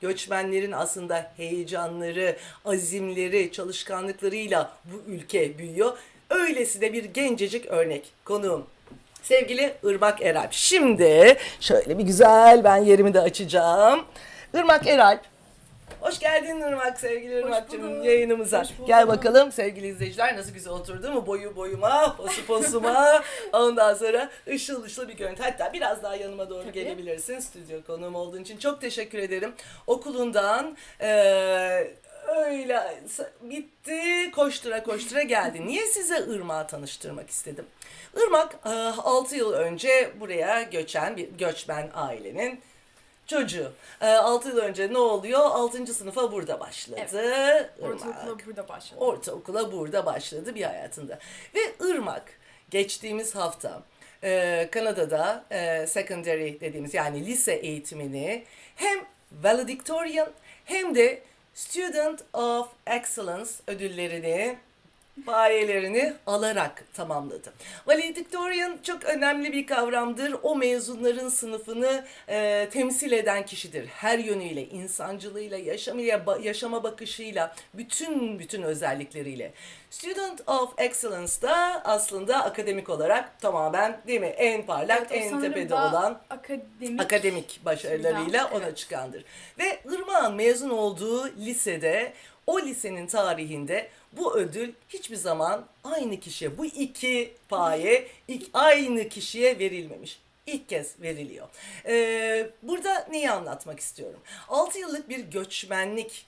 göçmenlerin aslında heyecanları, azimleri, çalışkanlıklarıyla bu ülke büyüyor. Öylesi de bir gencecik örnek konuğum. Sevgili Irmak Eralp. Şimdi şöyle bir güzel ben yerimi de açacağım. Irmak Eralp. Hoş geldin Irmak sevgili Irmak'cığım yayınımıza. Gel bakalım sevgili izleyiciler nasıl güzel oturdu mu? Boyu boyuma, posu posuma. Ondan sonra ışıl ışıl bir görüntü. Hatta biraz daha yanıma doğru Tabii. gelebilirsin. Stüdyo konuğum olduğun için çok teşekkür ederim. Okulundan eee, öyle bitti koştura koştura geldi. Niye size Irmak'ı tanıştırmak istedim? Irmak 6 yıl önce buraya göçen bir göçmen ailenin çocuğu. 6 yıl önce ne oluyor? 6. sınıfa burada başladı. Irmak. Ortaokula burada başladı. Ortaokula burada başladı bir hayatında. Ve Irmak geçtiğimiz hafta e, Kanada'da e, secondary dediğimiz yani lise eğitimini hem valedictorian hem de Student of Excellence ödüllerini bayelerini alarak tamamladı. Valedictorian çok önemli bir kavramdır. O mezunların sınıfını e, temsil eden kişidir. Her yönüyle, insancılığıyla, yaşamıyla, ba- yaşama bakışıyla, bütün bütün özellikleriyle. Student of Excellence da aslında akademik olarak tamamen değil mi? En parlak, Evet, en tepede olan akademik. akademik başarılarıyla Türden, ona evet. çıkandır. Ve Irmak'ın mezun olduğu lisede o lisenin tarihinde bu ödül hiçbir zaman aynı kişiye, bu iki paye aynı kişiye verilmemiş. İlk kez veriliyor. Ee, burada neyi anlatmak istiyorum? 6 yıllık bir göçmenlik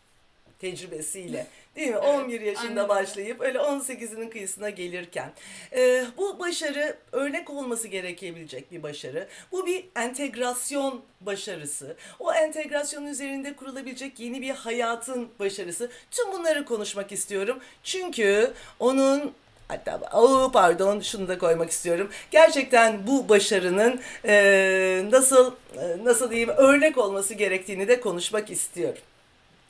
tecrübesiyle değil mi? Evet, 11 yaşında aynen başlayıp öyle 18'inin kıyısına gelirken e, bu başarı örnek olması gerekebilecek bir başarı. Bu bir entegrasyon başarısı. O entegrasyon üzerinde kurulabilecek yeni bir hayatın başarısı. Tüm bunları konuşmak istiyorum. Çünkü onun Hatta oh, pardon şunu da koymak istiyorum. Gerçekten bu başarının e, nasıl e, nasıl diyeyim örnek olması gerektiğini de konuşmak istiyorum.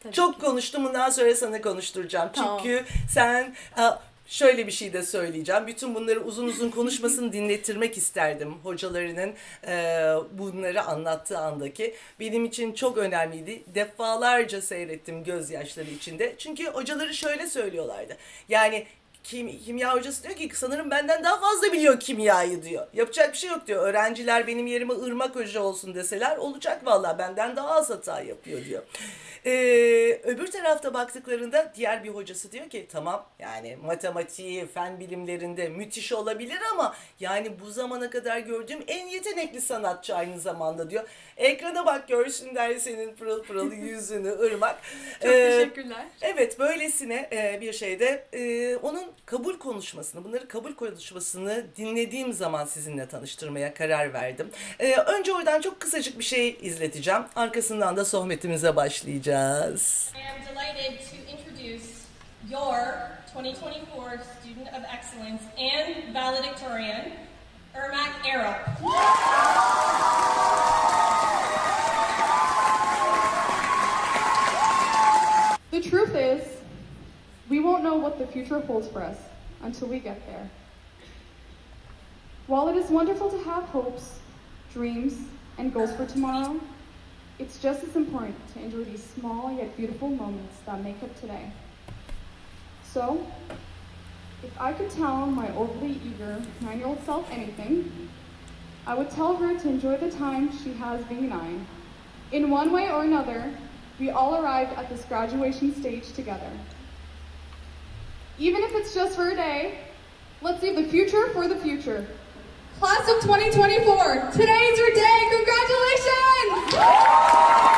Tabii Çok ki. konuştum bundan sonra sana konuşturacağım. Tamam. Çünkü sen ha, şöyle bir şey de söyleyeceğim. Bütün bunları uzun uzun konuşmasını dinlettirmek isterdim hocalarının e, bunları anlattığı andaki. Benim için çok önemliydi. Defalarca seyrettim gözyaşları içinde. Çünkü hocaları şöyle söylüyorlardı. Yani kim, kimya hocası diyor ki sanırım benden daha fazla biliyor kimyayı diyor. Yapacak bir şey yok diyor. Öğrenciler benim yerime ırmak hoca olsun deseler olacak vallahi benden daha az hata yapıyor diyor. Ee, öbür tarafta baktıklarında diğer bir hocası diyor ki tamam yani matematiği, fen bilimlerinde müthiş olabilir ama yani bu zamana kadar gördüğüm en yetenekli sanatçı aynı zamanda diyor. Ekrana bak görsünler senin pırıl pırıl yüzünü ırmak. Çok Ee, teşekkürler. Evet böylesine e, bir şeyde e, onun kabul konuşmasını, bunları kabul konuşmasını dinlediğim zaman sizinle tanıştırmaya karar verdim. E, önce oradan çok kısacık bir şey izleteceğim. Arkasından da sohbetimize başlayacağız. I am delighted to introduce your 2024 Student of Excellence and valedictorian, Ermac Arrow. Truth is, we won't know what the future holds for us until we get there. While it is wonderful to have hopes, dreams, and goals for tomorrow, it's just as important to enjoy these small yet beautiful moments that make up today. So, if I could tell my overly eager nine year old self anything, I would tell her to enjoy the time she has being nine. In one way or another, we all arrived at this graduation stage together. Even if it's just for a day, let's leave the future for the future. Class of 2024, today's your day! Congratulations!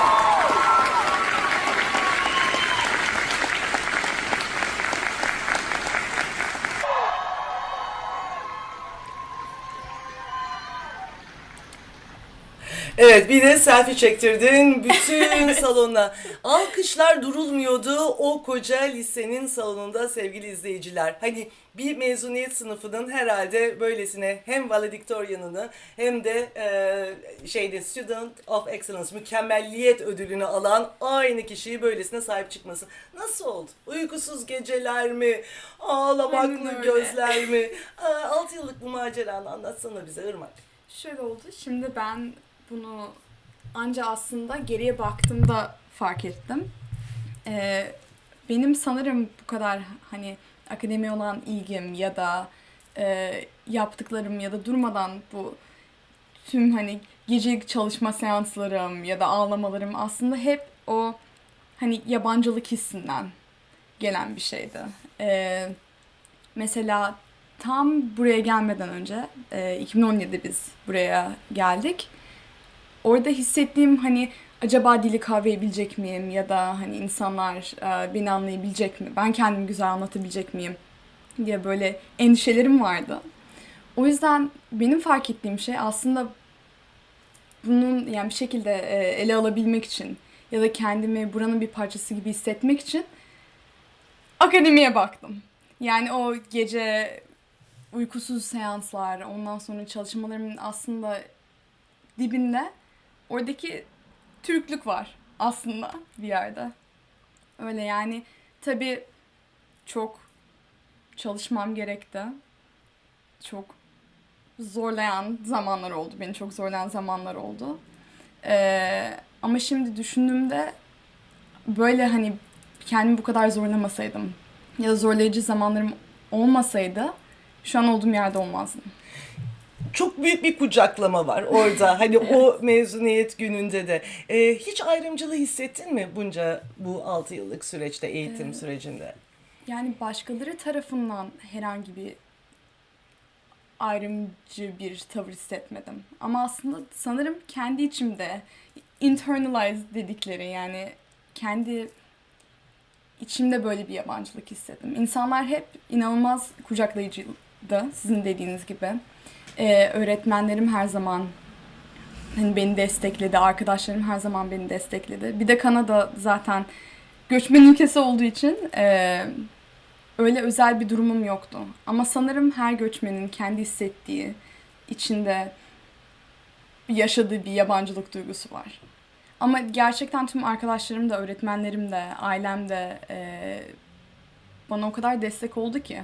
Evet bir de selfie çektirdin bütün salonla. Alkışlar durulmuyordu o koca lisenin salonunda sevgili izleyiciler. Hani bir mezuniyet sınıfının herhalde böylesine hem valedictorian'ını hem de e, şeyde Student of Excellence mükemmelliyet ödülünü alan aynı kişiyi böylesine sahip çıkması. Nasıl oldu? Uykusuz geceler mi? Ağlamaklı Aynen gözler mi? 6 yıllık bu maceranı anlatsana bize Irmak. Şöyle oldu. Şimdi ben bunu anca aslında geriye baktığımda fark ettim. Ee, benim sanırım bu kadar hani akademiye olan ilgim ya da e, yaptıklarım ya da durmadan bu tüm hani gecelik çalışma seanslarım ya da ağlamalarım aslında hep o hani yabancılık hissinden gelen bir şeydi. Ee, mesela tam buraya gelmeden önce e, 2017'de biz buraya geldik. Orada hissettiğim hani acaba dili kavrayabilecek miyim ya da hani insanlar e, beni anlayabilecek mi? Ben kendimi güzel anlatabilecek miyim? diye böyle endişelerim vardı. O yüzden benim fark ettiğim şey aslında bunun yani bir şekilde e, ele alabilmek için ya da kendimi buranın bir parçası gibi hissetmek için akademiye baktım. Yani o gece uykusuz seanslar, ondan sonra çalışmalarımın aslında dibinde oradaki Türklük var aslında bir yerde. Öyle yani tabii çok çalışmam gerekti. Çok zorlayan zamanlar oldu. Beni çok zorlayan zamanlar oldu. Ee, ama şimdi düşündüğümde böyle hani kendimi bu kadar zorlamasaydım ya da zorlayıcı zamanlarım olmasaydı şu an olduğum yerde olmazdım. Çok büyük bir kucaklama var orada. Hani o mezuniyet gününde de. Ee, hiç ayrımcılığı hissettin mi bunca bu 6 yıllık süreçte, eğitim Ee, sürecinde? Yani başkaları tarafından herhangi bir ayrımcı bir tavır hissetmedim. Ama aslında sanırım kendi içimde internalize dedikleri yani kendi içimde böyle bir yabancılık hissettim. İnsanlar hep inanılmaz kucaklayıcıydı sizin dediğiniz gibi. Ee, öğretmenlerim her zaman hani beni destekledi, arkadaşlarım her zaman beni destekledi. Bir de Kanada zaten göçmen ülkesi olduğu için e, öyle özel bir durumum yoktu. Ama sanırım her göçmenin kendi hissettiği, içinde yaşadığı bir yabancılık duygusu var. Ama gerçekten tüm arkadaşlarım da, öğretmenlerim de, ailem de e, bana o kadar destek oldu ki.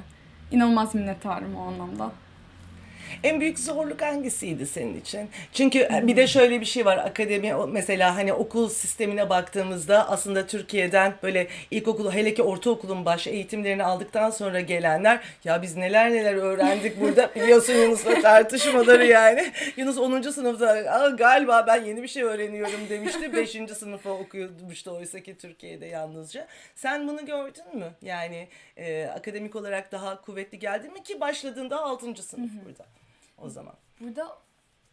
İnanılmaz minnettarım o anlamda. En büyük zorluk hangisiydi senin için? Çünkü e, bir de şöyle bir şey var. Akademi mesela hani okul sistemine baktığımızda aslında Türkiye'den böyle ilkokulu hele ki ortaokulun baş eğitimlerini aldıktan sonra gelenler ya biz neler neler öğrendik burada biliyorsun Yunus'la tartışmaları yani. Yunus 10. sınıfta "Aa, galiba ben yeni bir şey öğreniyorum demişti. 5. sınıfı okuyormuştu oysa ki Türkiye'de yalnızca. Sen bunu gördün mü? Yani e, akademik olarak daha kuvvetli geldin mi ki başladığında 6. sınıf burada o zaman. Burada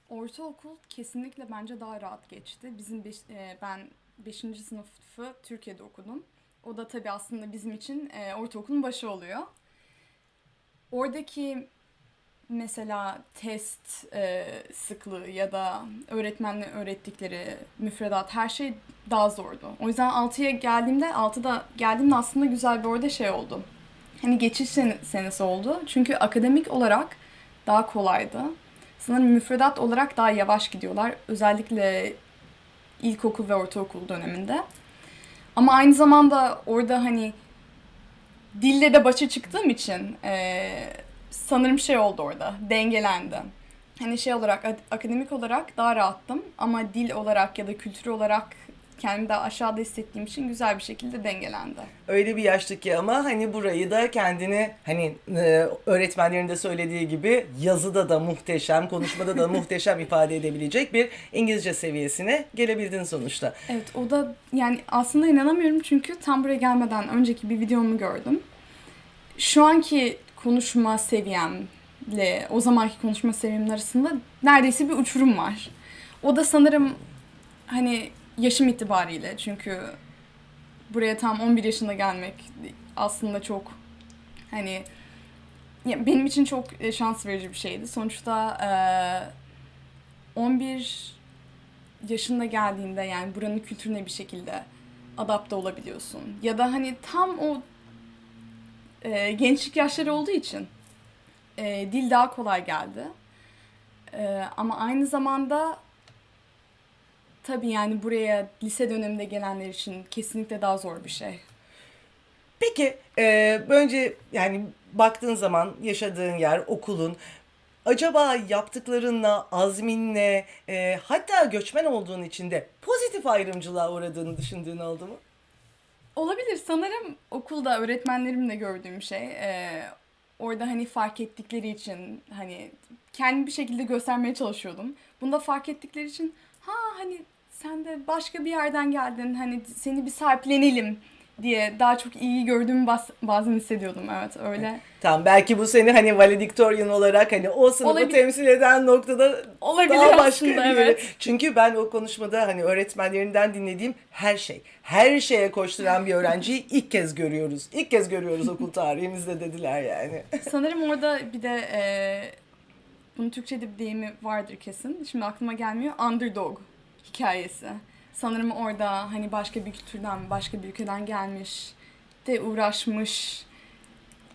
ortaokul kesinlikle bence daha rahat geçti. Bizim beş, e, ben 5. sınıfı Türkiye'de okudum. O da tabii aslında bizim için e, ortaokulun başı oluyor. Oradaki mesela test e, sıklığı ya da öğretmenle öğrettikleri müfredat her şey daha zordu. O yüzden 6'ya geldiğimde 6'da geldiğimde aslında güzel bir orada şey oldu. Hani geçiş sene- senesi oldu. Çünkü akademik olarak daha kolaydı. Sanırım müfredat olarak daha yavaş gidiyorlar. Özellikle ilkokul ve ortaokul döneminde. Ama aynı zamanda orada hani dille de başa çıktığım için eee, sanırım şey oldu orada. Dengelendi. Hani şey olarak ak- akademik olarak daha rahattım ama dil olarak ya da kültür olarak kendimi daha aşağıda hissettiğim için güzel bir şekilde dengelendi. Öyle bir yaştı ki ama hani burayı da kendini hani e, öğretmenlerin de söylediği gibi yazıda da muhteşem, konuşmada da muhteşem ifade edebilecek bir İngilizce seviyesine gelebildin sonuçta. Evet o da yani aslında inanamıyorum çünkü tam buraya gelmeden önceki bir videomu gördüm. Şu anki konuşma seviyemle o zamanki konuşma seviyemin arasında neredeyse bir uçurum var. O da sanırım hani yaşım itibariyle çünkü buraya tam 11 yaşında gelmek aslında çok hani ya benim için çok e, şans verici bir şeydi. Sonuçta eee, 11 yaşında geldiğinde yani buranın kültürüne bir şekilde adapte olabiliyorsun. Ya da hani tam o e, gençlik yaşları olduğu için e, dil daha kolay geldi. E, ama aynı zamanda tabii yani buraya lise döneminde gelenler için kesinlikle daha zor bir şey. Peki e, önce yani baktığın zaman yaşadığın yer, okulun acaba yaptıklarınla, azminle, e, hatta göçmen olduğun için de pozitif ayrımcılığa uğradığını düşündüğün oldu mu? Olabilir. Sanırım okulda öğretmenlerimle gördüğüm şey. e, orada hani fark ettikleri için hani kendimi bir şekilde göstermeye çalışıyordum. Bunda fark ettikleri için ha hani sen de başka bir yerden geldin hani seni bir sahiplenelim diye daha çok iyi gördüğümü bas- bazen hissediyordum. Evet öyle. Tamam belki bu seni hani valediktoryan olarak hani o sınıfı Olabilir. temsil eden noktada Olabilir daha başka aslında, bir evet. Çünkü ben o konuşmada hani öğretmenlerinden dinlediğim her şey, her şeye koşturan bir öğrenciyi ilk kez görüyoruz. İlk kez görüyoruz okul tarihimizde dediler yani. Sanırım orada bir de e, bunun Türkçe'de bir deyimi vardır kesin. Şimdi aklıma gelmiyor. Underdog hikayesi. Sanırım orada hani başka bir kültürden, başka bir ülkeden gelmiş de uğraşmış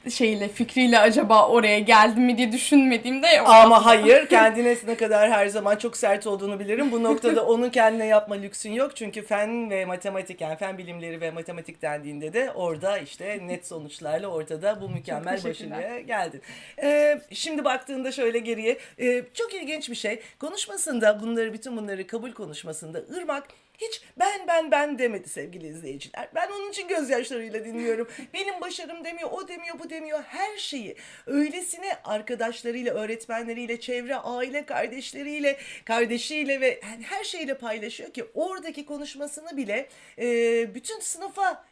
şeyle, fikriyle acaba oraya geldi mi diye düşünmediğimde yok. Ama hayır kendine ne kadar her zaman çok sert olduğunu bilirim. Bu noktada onun kendine yapma lüksün yok. Çünkü fen ve matematik yani fen bilimleri ve matematik dendiğinde de orada işte net sonuçlarla ortada bu mükemmel başarıya geldin. Ee, şimdi baktığında şöyle geriye e, çok ilginç bir şey. Konuşmasında bunları bütün bunları kabul konuşmasında Irmak hiç ben ben ben demedi sevgili izleyiciler. Ben onun için gözyaşlarıyla dinliyorum. Benim başarım demiyor, o demiyor, bu demiyor. Her şeyi öylesine arkadaşlarıyla, öğretmenleriyle, çevre, aile, kardeşleriyle, kardeşiyle ve yani her şeyle paylaşıyor ki oradaki konuşmasını bile e, bütün sınıfa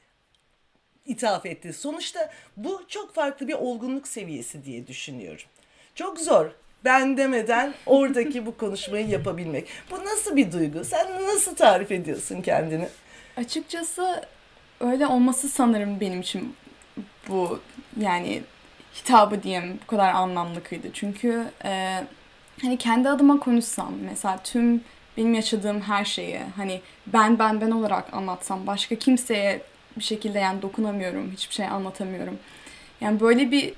ithaf etti. Sonuçta bu çok farklı bir olgunluk seviyesi diye düşünüyorum. Çok zor. Ben demeden oradaki bu konuşmayı yapabilmek. Bu nasıl bir duygu? Sen nasıl tarif ediyorsun kendini? Açıkçası öyle olması sanırım benim için bu yani hitabı diyeyim bu kadar anlamlı kıydı. Çünkü e, hani kendi adıma konuşsam mesela tüm benim yaşadığım her şeyi hani ben ben ben olarak anlatsam başka kimseye bir şekilde yani dokunamıyorum, hiçbir şey anlatamıyorum. Yani böyle bir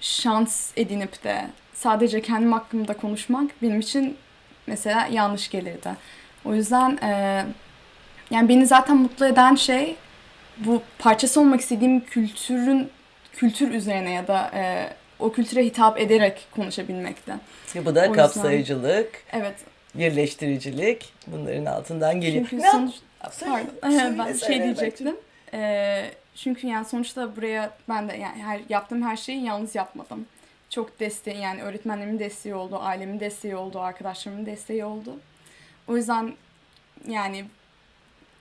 şans edinip de sadece kendim hakkımda konuşmak benim için mesela yanlış gelirdi. O yüzden e, yani beni zaten mutlu eden şey bu parçası olmak istediğim kültürün kültür üzerine ya da e, o kültüre hitap ederek konuşabilmekte. Bu da O yüzden- kapsayıcılık, Evet. birleştiricilik bunların altından geliyor. Çünkü Ne sonuç pardon ben şey diyecektim. E, çünkü yani sonuçta buraya ben de yani her yaptığım her şeyi yalnız yapmadım. Çok desteği yani öğretmenlerimin desteği oldu, ailemin desteği oldu, arkadaşlarımın desteği oldu. O yüzden yani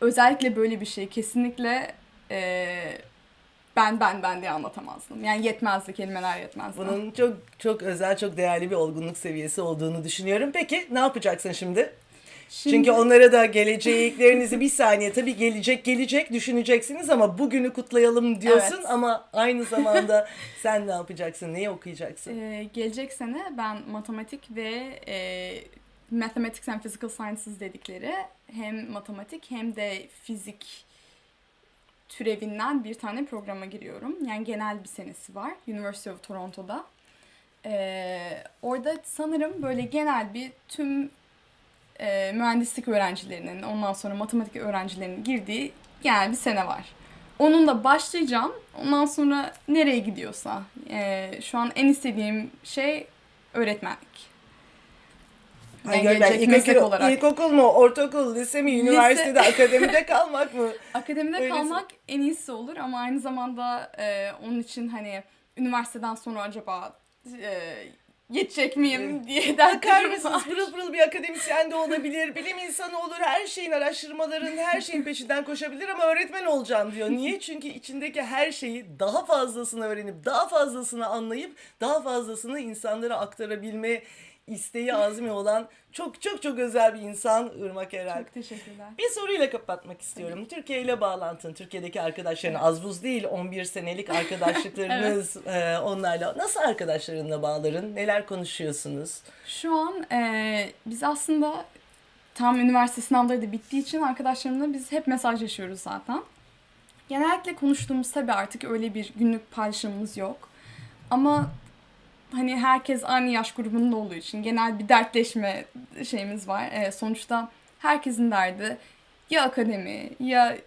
özellikle böyle bir şey kesinlikle e, ben ben ben diye anlatamazdım. Yani yetmezdi kelimeler yetmezdi. Bunun çok çok özel, çok değerli bir olgunluk seviyesi olduğunu düşünüyorum. Peki ne yapacaksın şimdi? Şimdi- Çünkü onlara da geleceklerinizi bir saniye tabii gelecek gelecek düşüneceksiniz ama bugünü kutlayalım diyorsun Evet. ama aynı zamanda sen ne yapacaksın? Neyi okuyacaksın? Ee, gelecek sene ben matematik ve e, Mathematics and Physical Sciences dedikleri hem matematik hem de fizik türevinden bir tane programa giriyorum. Yani genel bir senesi var University of Toronto'da. Ee, orada sanırım böyle genel bir tüm e, mühendislik öğrencilerinin ondan sonra matematik öğrencilerinin girdiği genel bir sene var. Onunla başlayacağım. Ondan sonra nereye gidiyorsa. Ee, şu an en istediğim şey öğretmenlik. Yani gelecek meslek İlkokul, olarak. ilkokul mu, ortaokul, lise mi, üniversitede, akademide kalmak mı? Akademide Öylesi. kalmak en iyisi olur ama aynı zamanda e, onun için hani üniversiteden sonra acaba e, yetecek miyim diye Bakar dertlerim mısınız? var. Pırıl pırıl bir akademisyen de olabilir, bilim insanı olur, her şeyin araştırmaların, her şeyin peşinden koşabilir ama öğretmen olacağım diyor. Niye? Çünkü içindeki her şeyi daha fazlasını öğrenip, daha fazlasını anlayıp, daha fazlasını insanlara aktarabilme isteği, azmi olan çok çok çok özel bir insan Irmak Eren. Çok teşekkürler. Bir soruyla kapatmak istiyorum. Türkiye ile bağlantın, Türkiye'deki arkadaşların az buz değil, 11 senelik arkadaşlıklarınız e, onlarla. Nasıl arkadaşlarınla bağların? Neler konuşuyorsunuz? Şu an e, biz aslında tam üniversite sınavları da bittiği için arkadaşlarımla biz hep mesajlaşıyoruz zaten. Genellikle konuştuğumuz tabii artık öyle bir günlük paylaşımımız yok. Ama hani herkes aynı yaş grubunda olduğu için genel bir dertleşme şeyimiz var. E, sonuçta herkesin derdi ya akademi ya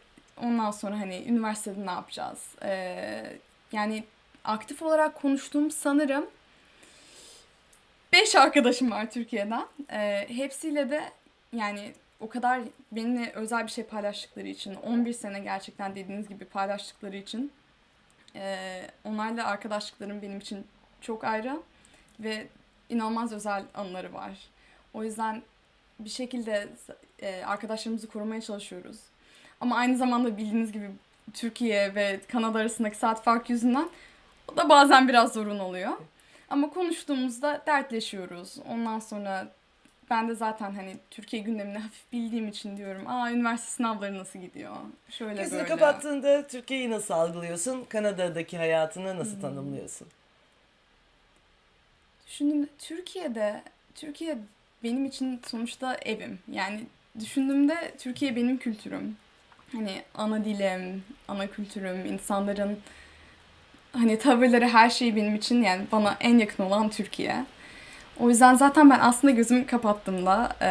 ondan sonra hani üniversitede ne yapacağız. E, yani aktif olarak konuştuğum sanırım Beş arkadaşım var Türkiye'den. Ee, hepsiyle de yani o kadar benimle özel bir şey paylaştıkları için, 11 sene gerçekten dediğiniz gibi paylaştıkları için e, onlarla arkadaşlıklarım benim için çok ayrı ve inanılmaz özel anıları var. O yüzden bir şekilde e, arkadaşlarımızı korumaya çalışıyoruz. Ama aynı zamanda bildiğiniz gibi Türkiye ve Kanada arasındaki saat farkı yüzünden o da bazen biraz zorun oluyor. Ama konuştuğumuzda dertleşiyoruz. Ondan sonra ben de zaten hani Türkiye gündemini hafif bildiğim için diyorum. Aa üniversite sınavları nasıl gidiyor? Şöyle Gözünü böyle. kapattığında Türkiye'yi nasıl algılıyorsun? Kanada'daki hayatını nasıl Hmm. tanımlıyorsun? Düşündüğümde Türkiye'de Türkiye benim için sonuçta evim. Yani düşündüğümde Türkiye benim kültürüm. Hani ana dilim, ana kültürüm, insanların hani tavırları her şey benim için yani bana en yakın olan Türkiye. O yüzden zaten ben aslında gözümü kapattığımda e,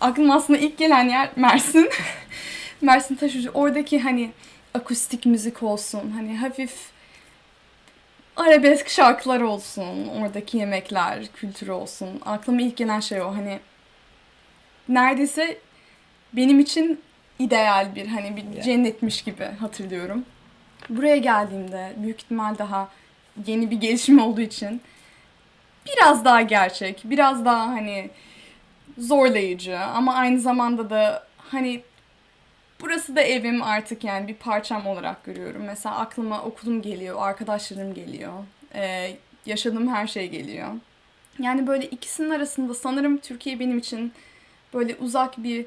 aklıma aslında ilk gelen yer Mersin. Mersin Taşucu. Oradaki hani akustik müzik olsun, hani hafif arabesk şarkılar olsun, oradaki yemekler, kültürü olsun. Aklıma ilk gelen şey o. Hani neredeyse benim için ideal bir hani bir Yeah. cennetmiş gibi hatırlıyorum. Buraya geldiğimde büyük ihtimal daha yeni bir gelişim olduğu için biraz daha gerçek, biraz daha hani zorlayıcı ama aynı zamanda da hani burası da evim artık yani bir parçam olarak görüyorum. Mesela aklıma okulum geliyor, arkadaşlarım geliyor, ee, yaşadığım her şey geliyor. Yani böyle ikisinin arasında sanırım Türkiye benim için böyle uzak bir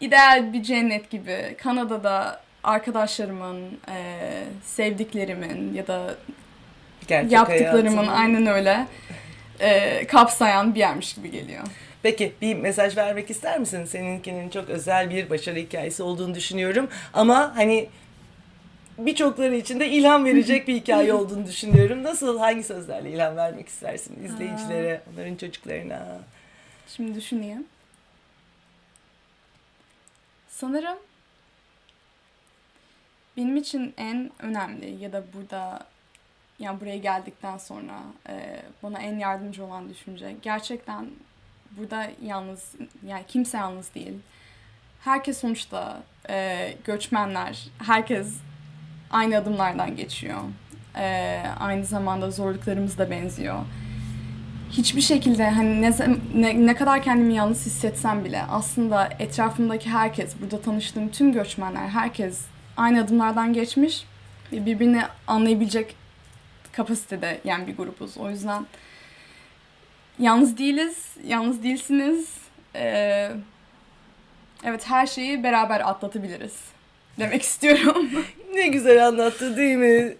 ideal bir cennet gibi. Kanada'da arkadaşlarımın, ee, sevdiklerimin ya da Gerçek yaptıklarımın hayatını. aynen öyle ee, kapsayan bir yermiş gibi geliyor. Peki bir mesaj vermek ister misin? Seninkinin çok özel bir başarı hikayesi olduğunu düşünüyorum. Ama hani birçokları için de ilham verecek bir hikaye olduğunu düşünüyorum. Nasıl, hangi sözlerle ilham vermek istersin izleyicilere, onların çocuklarına? Şimdi düşüneyim. Sanırım benim için en önemli ya da burada yani buraya geldikten sonra e, bana en yardımcı olan düşünce gerçekten burada yalnız yani kimse yalnız değil. Herkes sonuçta e, göçmenler, herkes aynı adımlardan geçiyor. E, aynı zamanda zorluklarımız da benziyor hiçbir şekilde hani ne, ne, ne kadar kendimi yalnız hissetsem bile aslında etrafımdaki herkes, burada tanıştığım tüm göçmenler, herkes aynı adımlardan geçmiş ve birbirini anlayabilecek kapasitede yani bir grubuz. O yüzden yalnız değiliz, yalnız değilsiniz. Ee, evet her şeyi beraber atlatabiliriz demek istiyorum. Ne güzel anlattı değil mi?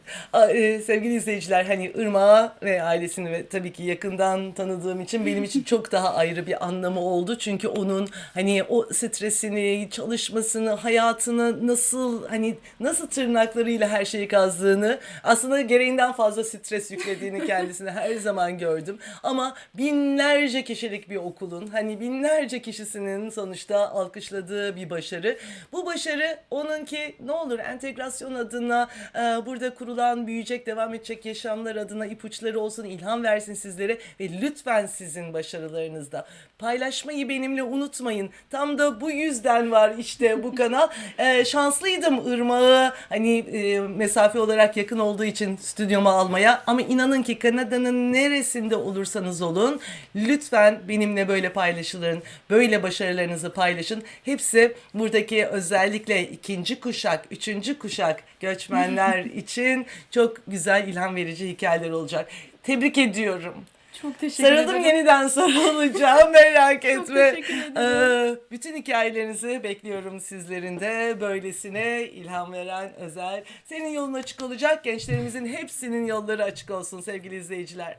E, Sevgili izleyiciler hani Irmak'ı ve ailesini ve tabii ki yakından tanıdığım için benim için çok daha ayrı bir anlamı oldu. Çünkü onun hani o stresini, çalışmasını, hayatını nasıl hani nasıl tırnaklarıyla her şeyi kazdığını aslında gereğinden fazla stres yüklediğini kendisine her zaman gördüm. Ama binlerce kişilik bir okulun hani binlerce kişisinin sonuçta alkışladığı bir başarı. Bu başarı onunki ne olur entegrasyon adına e, burada kurulan büyüyecek devam edecek yaşamlar adına ipuçları olsun ilham versin sizlere ve lütfen sizin başarılarınızda paylaşmayı benimle unutmayın. Tam da bu yüzden var işte bu kanal. E, şanslıydım Irmak'ı hani e, mesafe olarak yakın olduğu için stüdyoma almaya ama inanın ki Kanada'nın neresinde olursanız olun lütfen benimle böyle paylaşılın. Böyle başarılarınızı paylaşın. Hepsi buradaki özellikle ikinci kuşak, üçüncü kuşak göçmenler için çok güzel ilham verici hikayeler olacak. Tebrik ediyorum. Çok teşekkür Sarıldım ederim. yeniden sarılacağım merak etme. Çok teşekkür ederim. Ee, bütün hikayelerinizi bekliyorum sizlerin de. Böylesine ilham veren özel. Senin yolun açık olacak. Gençlerimizin hepsinin yolları açık olsun sevgili izleyiciler.